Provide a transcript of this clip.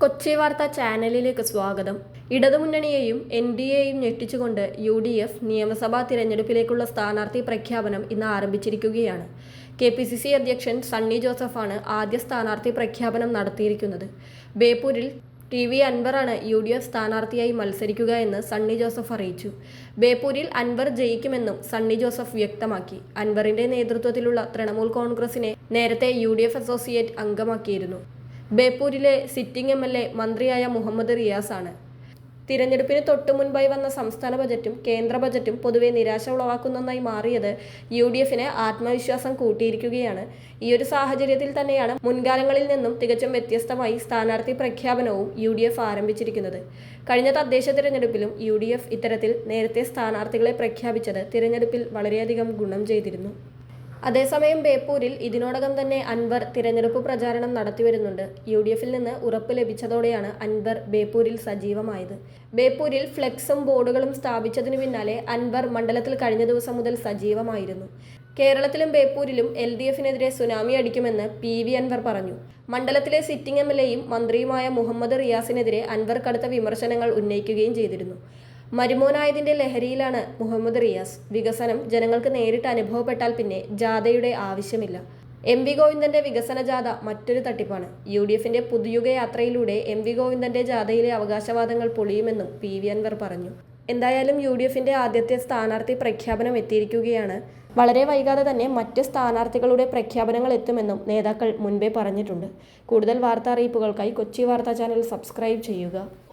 കൊച്ചി വാർത്താ ചാനലിലേക്ക് സ്വാഗതം. ഇടതുമുന്നണിയെയും എൻ ഡി എയും ഞെട്ടിച്ചുകൊണ്ട് യു ഡി എഫ് നിയമസഭാ തിരഞ്ഞെടുപ്പിലേക്കുള്ള സ്ഥാനാർത്ഥി പ്രഖ്യാപനം ഇന്ന് ആരംഭിച്ചിരിക്കുകയാണ്. കെ പി സി സി അധ്യക്ഷൻ സണ്ണി ജോസഫാണ് ആദ്യ സ്ഥാനാർത്ഥി പ്രഖ്യാപനം നടത്തിയിരിക്കുന്നത്. ബേപ്പൂരിൽ ടി വി അൻവറാണ് യു ഡി എഫ് സ്ഥാനാർത്ഥിയായി മത്സരിക്കുക എന്ന് സണ്ണി ജോസഫ് അറിയിച്ചു. ബേപ്പൂരിൽ അൻവർ ജയിക്കുമെന്നും സണ്ണി ജോസഫ് വ്യക്തമാക്കി. അൻവറിന്റെ നേതൃത്വത്തിലുള്ള തൃണമൂൽ കോൺഗ്രസിനെ നേരത്തെ യു അസോസിയേറ്റ് അംഗമാക്കിയിരുന്നു. ബേപ്പൂരിലെ സിറ്റിംഗ് എം എൽ എ മന്ത്രിയായ മുഹമ്മദ് റിയാസാണ്. തിരഞ്ഞെടുപ്പിന് തൊട്ടു മുൻപായി വന്ന സംസ്ഥാന ബജറ്റും കേന്ദ്ര ബജറ്റും പൊതുവെ നിരാശ ഉളവാക്കുന്നതായി മാറിയത് യു ഡി എഫിന് ആത്മവിശ്വാസം കൂട്ടിയിരിക്കുകയാണ്. ഈ ഒരു സാഹചര്യത്തിൽ തന്നെയാണ് മുൻകാലങ്ങളിൽ നിന്നും തികച്ചും വ്യത്യസ്തമായി സ്ഥാനാർത്ഥി പ്രഖ്യാപനവും യു ഡി എഫ് ആരംഭിച്ചിരിക്കുന്നത്. കഴിഞ്ഞ തദ്ദേശ തിരഞ്ഞെടുപ്പിലും യു ഡി എഫ് ഇത്തരത്തിൽ നേരത്തെ സ്ഥാനാർത്ഥികളെ പ്രഖ്യാപിച്ചത് തിരഞ്ഞെടുപ്പിൽ വളരെയധികം ഗുണം ചെയ്തിരുന്നു. അതേസമയം ബേപ്പൂരിൽ ഇതിനോടകം തന്നെ അൻവർ തിരഞ്ഞെടുപ്പ് പ്രചാരണം നടത്തിവരുന്നുണ്ട്. യു ഡി എഫിൽ നിന്ന് ഉറപ്പ് ലഭിച്ചതോടെയാണ് അൻവർ ബേപ്പൂരിൽ സജീവമായത്. ബേപ്പൂരിൽ ഫ്ലെക്സും ബോർഡുകളും സ്ഥാപിച്ചതിനു പിന്നാലെ അൻവർ മണ്ഡലത്തിൽ കഴിഞ്ഞ ദിവസം മുതൽ സജീവമായിരുന്നു. കേരളത്തിലും ബേപ്പൂരിലും എൽ ഡി എഫിനെതിരെ സുനാമി അടിക്കുമെന്ന് പി വി അൻവർ പറഞ്ഞു. മണ്ഡലത്തിലെ സിറ്റിംഗ് എം എൽ എയും മന്ത്രിയുമായ മുഹമ്മദ് റിയാസിനെതിരെ അൻവർ കടുത്ത വിമർശനങ്ങൾ ഉന്നയിക്കുകയും ചെയ്തിരുന്നു. മരുമോനായതിന്റെ ലഹരിയിലാണ് മുഹമ്മദ് റിയാസ്. വികസനം ജനങ്ങൾക്ക് നേരിട്ട് അനുഭവപ്പെട്ടാൽ പിന്നെ ജാഥയുടെ ആവശ്യമില്ല. എം വി ഗോവിന്ദന്റെ വികസന ജാഥ മറ്റൊരു തട്ടിപ്പാണ്. യു ഡി എഫിന്റെ പുതുയുഗ യാത്രയിലൂടെ എം വി ഗോവിന്ദന്റെ ജാഥയിലെ അവകാശവാദങ്ങൾ പൊളിയുമെന്നും പി വി അൻവർ പറഞ്ഞു. എന്തായാലും യു ഡി എഫിന്റെ ആദ്യത്തെ സ്ഥാനാർത്ഥി പ്രഖ്യാപനം എത്തിയിരിക്കുകയാണ്. വളരെ വൈകാതെ തന്നെ മറ്റ് സ്ഥാനാർത്ഥികളുടെ പ്രഖ്യാപനങ്ങൾ എത്തുമെന്നും നേതാക്കൾ മുൻപേ പറഞ്ഞിട്ടുണ്ട്. കൂടുതൽ വാർത്താ അറിയിപ്പുകൾക്കായി കൊച്ചി വാർത്താ ചാനൽ സബ്സ്ക്രൈബ് ചെയ്യുക.